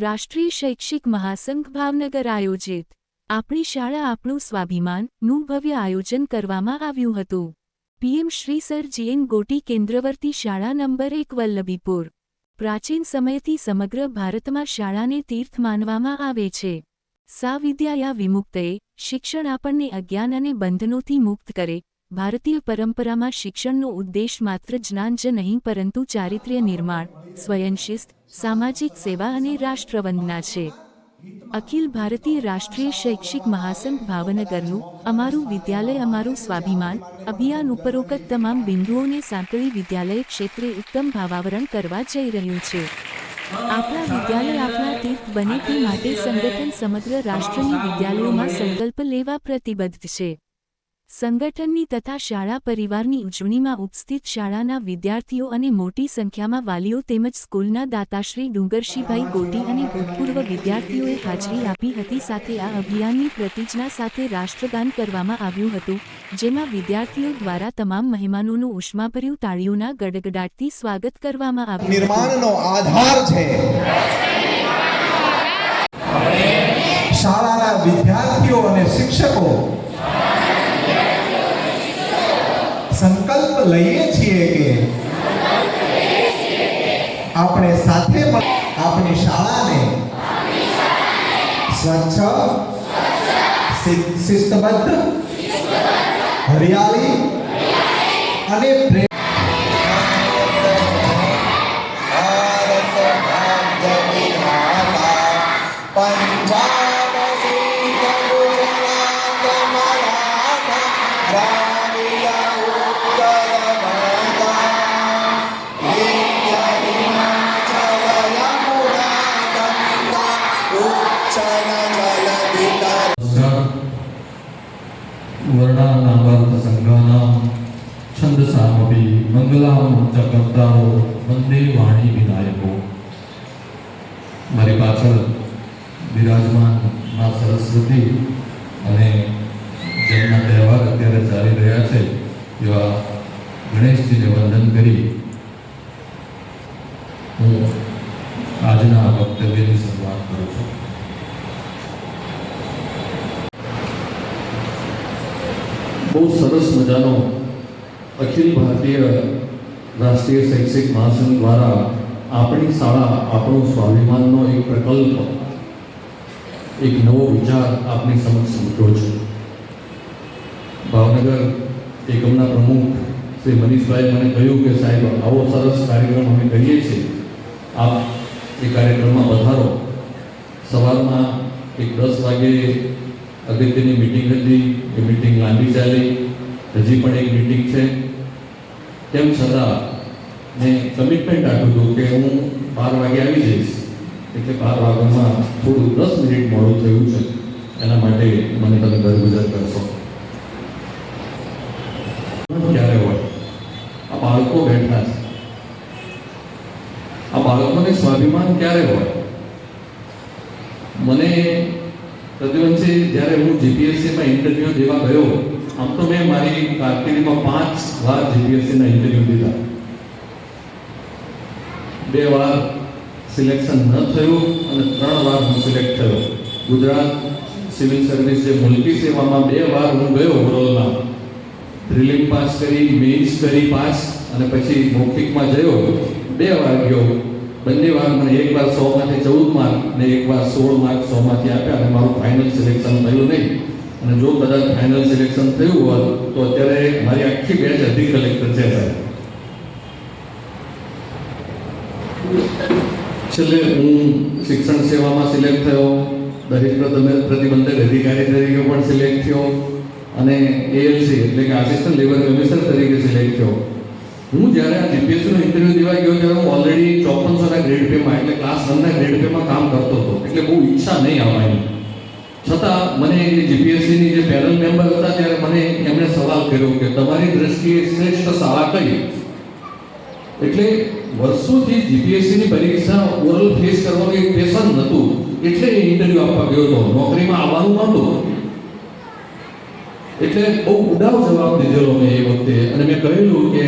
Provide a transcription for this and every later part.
રાષ્ટ્રીય શૈક્ષિક મહાસંઘ ભાવનગર આયોજિત. આપણી શાળા આપણું સ્વાભિમાનનું ભવ્ય આયોજન કરવામાં આવ્યું હતું. PM Shri sir G N Goti કેન્દ્રવર્તી શાળા નંબર એક વલ્લભીપુર. પ્રાચીન સમયથી સમગ્ર ભારતમાં શાળાને તીર્થ માનવામાં આવે છે. સાવિદ્યાયા વિમુક્તએ, શિક્ષણ આપણને અજ્ઞાન અને બંધનોથી મુક્ત કરે ભારતીય પરંપરામાં શિક્ષણનો ઉદ્દેશ માત્ર જ્ઞાન જ નહીં, પરંતુ ચારિત્ર્ય નિર્માણ સ્વયંશિસ્ત સામાજિક સેવા અને રાષ્ટ્રવંદના છે. અખિલ ભારતીય રાષ્ટ્રીય શૈક્ષિક મહાસંઘ ભાવનગરનું અમારું વિદ્યાલય, અમારું સ્વાભિમાન અભિયાન ઉપરોક્ત તમામ બિંદુઓને સાંકળી વિદ્યાલય ક્ષેત્રે ઉત્તમ ભાવાવરણ કરવા જઈ રહ્યું છે. આપણા વિદ્યાલય આપણા તીર્થ બને તે માટે સંગઠન સમગ્ર રાષ્ટ્રની વિદ્યાલયોમાં સંકલ્પ લેવા પ્રતિબદ્ધ છે. સંગઠનની તથા શાળા પરિવારની ઉજવણીમાં ઉપસ્થિત શાળાના વિદ્યાર્થીઓ અને મોટી સંખ્યામાં વાલીઓ તેમજ સ્કૂલના દાતાશ્રી ડુંગરશીભાઈ ગોટી અને ભૂતપૂર્વ વિદ્યાર્થીઓએ હાજરી આપી હતી. સાથે આ અભિયાનની પ્રતિજ્ઞા સાથે રાષ્ટ્રગાન કરવામાં આવ્યું હતું, જેમાં વિદ્યાર્થીઓ દ્વારા તમામ મહેમાનોનું ઉષ્માભર્યું તાળીઓના ગડગડાટથી સ્વાગત કરવામાં આવ્યું આધાર છે. શાળાના વિદ્યાર્થીઓ અને શિક્ષકો સંકલ્પ લઈએ છીએ કે આપણે સાથે મળ- આપણી શાળાને સ્વચ્છ શિ- શિસ્તબદ્ધ હરિયાળી અને પ્રેમ બિરાજમાનમાં સરસ્વતી અને જેમના તહેવાર અત્યારે ચાલી રહ્યા છે એવા ગણેશજીને વંદન કરી હું આજના વક્તવ્યની શરૂઆત કરું છું બહુ સરસ મજાનો અખિલ ભારતીય રાષ્ટ્રીય શૈક્ષિક મહાસંઘ દ્વારા આપણી શાળા આપણો સ્વાભિમાનનો એક પ્રકલ્પ, એક નવો વિચાર આપની સમક્ષ મૂક્યો છે. ભાવનગર એકમના પ્રમુખ શ્રી મનીષભાઈ મને કહ્યું કે સાહેબ, આવો સરસ કાર્યક્રમ અમે કરીએ છીએ. આપ એ કાર્યક્રમમાં વધારો સવારમાં એક દસ વાગે અગત્યની મિટિંગ હતી, એ મિટિંગ લાંબી ચાલી. હજી પણ એક મિટિંગ છે. તેમ છતાં મેં કમિટમેન્ટ આપ્યું હતું કે હું બાર વાગે આવી જઈશ. એટલે બાર વાગ્યામાં થોડું દસ મિનિટ મોડું થયું છે. એના માટે મને તમે ગરગુજર કરશો. ક્યારે હોય? આ બાળકો બેઠા છે. આ બાળકોને સ્વાભિમાન ક્યારે હોય? મને પ્રતિવંશી જ્યારે હું જીપીએસસીમાં ઇન્ટરવ્યૂ દેવા ગયો આમ તો મેં મારી કારકિર્દીમાં પાંચ વાર જીપીએસસીના ઇન્ટરવ્યૂ દીધા બે વાર સિલેક્શન ન થયું અને ત્રણ વાર હું સિલેક્ટ થયો ગુજરાત સિવિલ સર્વિસ જે મુલકી સેવામાં બે વાર હું ગયો ઓવરઓલમાં પ્રિલિમ પાસ કરી મેઇન્સ કરી પાસ અને પછી મૌખિકમાં જયો બે વાર ગયો બંને વાર મને એક વાર સો માંથી ચૌદ માર્ક ને એક વાર સોળ માર્ક સો માંથી આપ્યા અને મારું ફાઇનલ સિલેક્શન થયું નહીં। અને જો કદાચ ફાઇનલ સિલેક્શન થયું હોત, તો અત્યારે મારી આખી બેચ અધિક કલેક્ટર છે સાહેબ. છેલ્લે હું શિક્ષણ સેવામાં સિલેક્ટ થયો. પ્રતિબંધ- પ્રતિબંધક અધિકારી તરીકે પણ સિલેક્ટ થયો. અને એએલસી એટલે કે આસિસ્ટન્ટ લેવલ કમિશનર તરીકે સિલેક્ટ થયો. હું જ્યારે આ જીપીએસસીનો ઇન્ટરવ્યૂ દેવા ગયો ત્યારે હું ઓલરેડી ચોપનસોના ગ્રેડ પેમાં એટલે ક્લાસ વનના ગ્રેડ પેમાં કામ કરતો હતો. એટલે બહુ ઈચ્છા નહીં આવવાની. છતાં મને એ જીપીએસસીની જે પેનલ મેમ્બર હતા ત્યારે મને એમણે સવાલ કર્યો કે તમારી દ્રષ્ટિએ શ્રેષ્ઠ શાળા કઈ? એટલે વર્ષોથી જીપીએસસીની પરીક્ષા ઓરલ ફેસ કરવાનું એક પેશન નહોતું. એટલે એ ઇન્ટરવ્યુ આપવા ગયો હતો. નોકરીમાં આવવાનું નહોતું. એટલે બહુ ઉડાવ જવાબ દીધેલો મેં એ વખતે. અને મેં કહેલું કે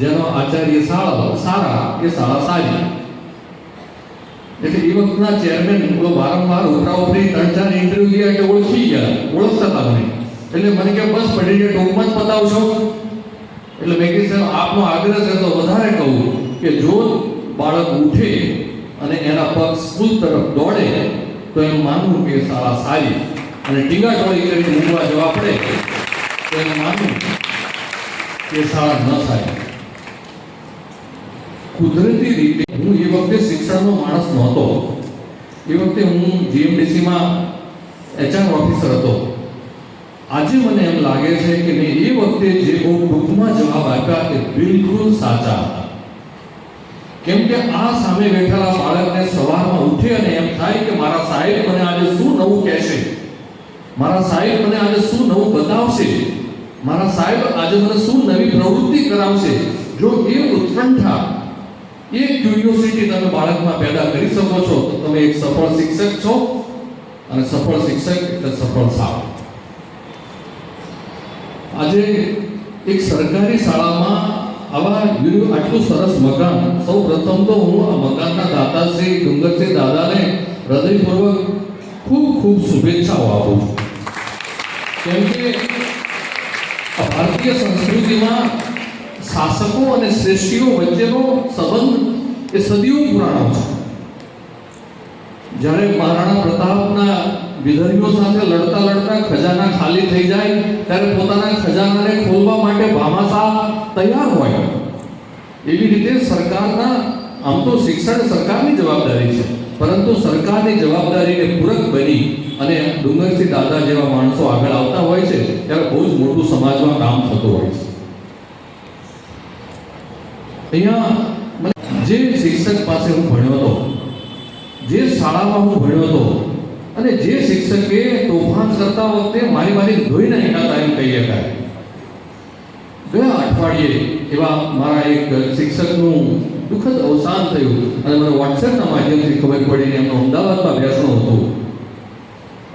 જેનો આચાર્ય સારા સારા એ શાળા સારી એટલે એ વખતના ચેરમેન પેલો વારંવાર ઉપરા ઉપરી ત્રણ ચાર ઇન્ટરવ્યુ લીધા એટલે ઓળખી ગયા, ઓળખતા હતા મને. એટલે મને કે બસ જાય ટૂંકમાં જ બતાવશો. એટલે મેં કીધું, સાહેબ, આપનો આગ્રહ છે તો વધારે કહું કે જો બાળક ઉઠે અને એના પગ સ્કૂલ તરફ દોડે, તો એમ માનવું કે શાળા સારી અને ટીંગાટોળી કરીને ઊંઘવા જવા પડે, તો એમ માનવું કે શાળા ન સારી. કુદરતી રીતે હું એ વખતે શિક્ષણનો માણસ નહોતો. એ વખતે હું જીએમડીસીમાં એચઆર ઓફિસર હતો. આજે મને એમ લાગે છે કે મેં એ વખતે જે બહુ ટૂંકમાં જવાબ આપ્યા એ બિલકુલ સાચા હતા. કેમ કે આ સામે બેઠેલા બાળકને સવારમાં ઉઠે અને એમ થાય કે મારા સાહેબ મને આજે શું નવું કહેશે? મારા સાહેબ મને આજે શું નવું બતાવશે? મારા સાહેબ આજે મને શું નવી પ્રવૃત્તિ કરાવશે? જો એ ઉત્કંઠા એ ક્યુરિયોસિટી તમે બાળકમાં પેદા કરી શકો છો. તો તમે એક સફળ શિક્ષક છો અને સફળ શિક્ષક એટલે સફળ શાળા આજે એક સરકારી શાળામાં આવા આટલું સરસ મકાન, સૌ પ્રથમ તો હું આ મકાનના દાદાશ્રી ડુંગરસિંહ દાદાને હૃદયપૂર્વક ખૂબ ખૂબ શુભેચ્છાઓ આપું છું. કેમ કે ભારતીય સંસ્કૃતિમાં શાસકો અને શ્રેષ્ઠીઓ વચ્ચેનો સંબંધ એ સદીઓ પુરાણો છે. જ્યારે મહારાણા પ્રતાપના વિધર્મીઓ સાથે લડતા લડતા ખજાના ખાલી થઈ જાય, ત્યારે પોતાના ખજાનાને ખોલવા માટે ભામાસા તૈયાર હોય. એવી રીતે સરકારના, આમ તો શિક્ષણ સરકારની જવાબદારી છે, પરંતુ સરકારની જવાબદારીને પૂરક બની અને ડુંગરસિંહ દાદા જેવા માણસો આગળ આવતા હોય છે, ત્યારે બહુ જ મોટું સમાજમાં કામ થતું હોય છે. અહીંયા જે શિક્ષક પાસે હું ભણ્યો હતો, જે શાળામાં હું ભણ્યો હતો, અને જે શિક્ષકે તોફાન કરતા વખતે મારી મારી ધોઈ નાખ્યા એમ કહી શકાય. ગયા અઠવાડિયે એવા મારા એક શિક્ષકનું દુઃખદ અવસાન થયું અને મને વોટ્સએપના માધ્યમથી ખબર પડી એમનો અમદાવાદમાં બેસણું હતો.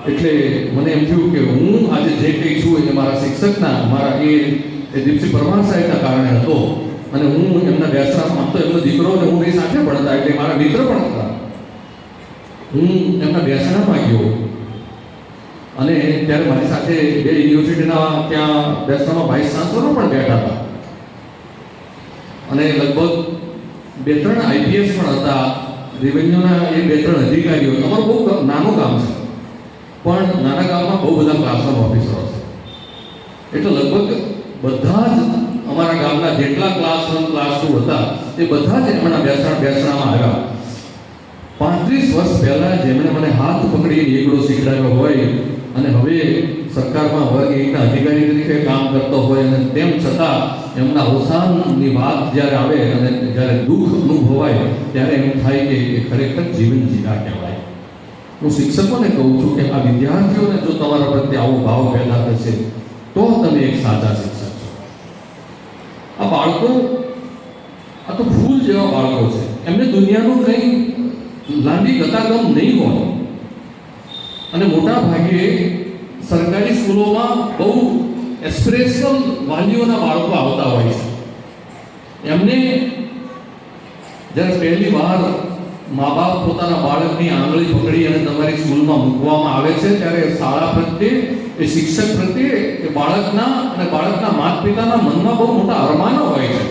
એટલે મને એમ થયું કે હું આજે જે કંઈ છું એ મારા શિક્ષકના, મારા એ દીપસિંહ પરમાર સાહેબના કારણે હતો. અને હું એમના બેસણામાં આમ તો એમનો દીકરો અને હું એ સાથે ભણતા, એટલે મારા મિત્ર પણ હતા. હું એમના વ્યાસરામાં ગયો અને ત્યારે મારી સાથે બે યુનિવર્સિટીના ત્યાં વ્યાસરામાં વાઇસ ચાન્સલરો પણ બેઠા હતા. અને લગભગ બે ત્રણ આઈપીએસ પણ હતા. રેવન્યુના એ બે ત્રણ અધિકારીઓ. અમારું બહુ નાનું ગામ છે. પણ નાના ગામમાં બહુ બધા ક્લાસરૂમ ઓફિસરો છે એટલે લગભગ બધા જ અમારા ગામના જેટલા ક્લાસ વન ક્લાસ ટુ હતા તે બધા જ એમના બેસણા બેસણામાં આવ્યા. પાંત્રીસ વર્ષ પહેલાં જેમણે મને હાથ પકડીને એકડો શીખડાવ્યો હોય અને હવે સરકારમાં વર્ગ એકના અધિકારી તરીકે કામ કરતો હોય અને તેમ છતાં એમના અવસાનની વાત જ્યારે આવે અને જ્યારે દુઃખ અનુભવાય, ત્યારે એમ થાય કે એ ખરેખર જીવન જીવા કહેવાય. હું શિક્ષકોને કહું છું કે આ વિદ્યાર્થીઓને જો તમારા પ્રત્યે આવો ભાવ પેદા થશે, તો તમે એક સાચા છો બાળકો, આ તો ફૂલ જેવા બાળકો છે. એમને દુનિયાનું કંઈ લાંબી ગતાગમ નહીં હોય. અને મોટા ભાગે સરકારી સ્કૂલોમાં બહુ એસ્પિરેશનલ વાલીઓના બાળકો આવતા હોય છે. એમને જ્યારે પહેલી વાર મા બાપ પોતાના બાળકની આંગળી પકડી અને તમારી સ્કૂલમાં મૂકવામાં આવે છે, ત્યારે શાળા પ્રત્યે એ શિક્ષક પ્રત્યે એ બાળકના અને બાળકના માતા પિતાના મનમાં બહુ મોટા અરમાનો હોય છે.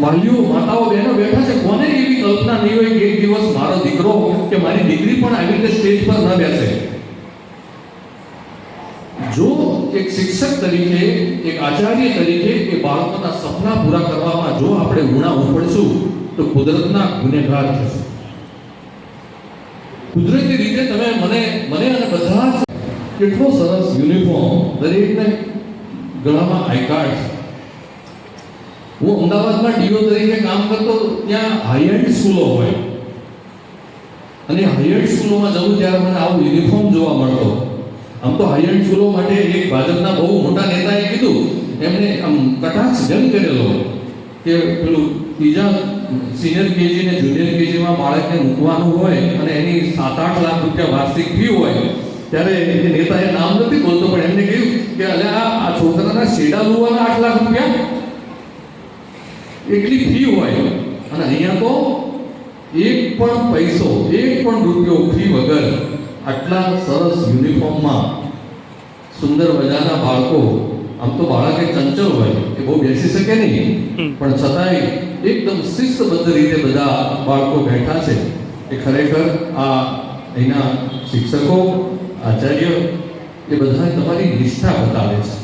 વાલીઓ, માતાઓ, બહેનો બેઠા છે, કોને એવી કલ્પના નહીં હોય કે એક દિવસ મારો દીકરો કે મારી દીકરી પણ આવી રીતે સ્ટેજ પર ન બેસે? જો એક શિક્ષક તરીકે, એક આચાર્ય તરીકે એ બાળકોના સપના પૂરા કરવામાં જો આપણે ઉણા ઉપડશું, તો કુદરતના ગુનેગાર થશે. કુદરતી રીતે તમે મને મને અને બધા કેટલો સરસ યુનિફોર્મ દરેકને ગળામાં આઈ કાર્ડ હું અમદાવાદમાં ડીઓ તરીકે કામ કરતો ત્યાં હાઈએન્ડ સ્કૂલો હોય. અને હાઈએન્ડ સ્કૂલોમાં જવું ત્યારે મને આવું યુનિફોર્મ જોવા મળતો. આમ તો હાઈએન્ડ સ્કૂલો માટે એક ભાજપના બહુ મોટા નેતાએ કીધું એમને આમ કટાક્ષ જંગ કરેલો કે પેલું ત્રીજા સિનિયર કેજી ને જુનિયર કેજીમાં બાળકને મૂકવાનું હોય અને એની સાત આઠ લાખ રૂપિયા વાર્ષિક ફી હોય ત્યારે એ નેતાએ નામ નથી બોલતો પણ એમને કહ્યું કે અલે આ છોકરાના શેડા લુવાના આઠ લાખ રૂપિયા. એટલી ફી હોય. અને અહીંયા તો એક પણ પૈસો એક પણ રૂપિયો ફી વગર આટલા સરસ યુનિફોર્મમાં સુંદર મજાના બાળકો આમ તો બાળક એ ચંચળ હોય એ બહુ બેસી શકે નહીં. પણ છતાંય એકદમ શિસ્તબદ્ધ રીતે બધા બાળકો બેઠા છે એ ખરેખર આ અહીંના શિક્ષકો, આચાર્ય એ બધા તમારી નિષ્ઠા બતાવે છે.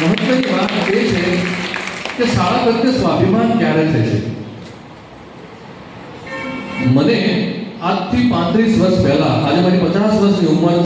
મહત્વની વાત એ છે કે શાળા પ્રત્યે સ્વાભિમાન ક્યારે થશે મને આજથી પાંત્રીસ વર્ષ પહેલા, આજે મારી પચાસ વર્ષની ઉંમર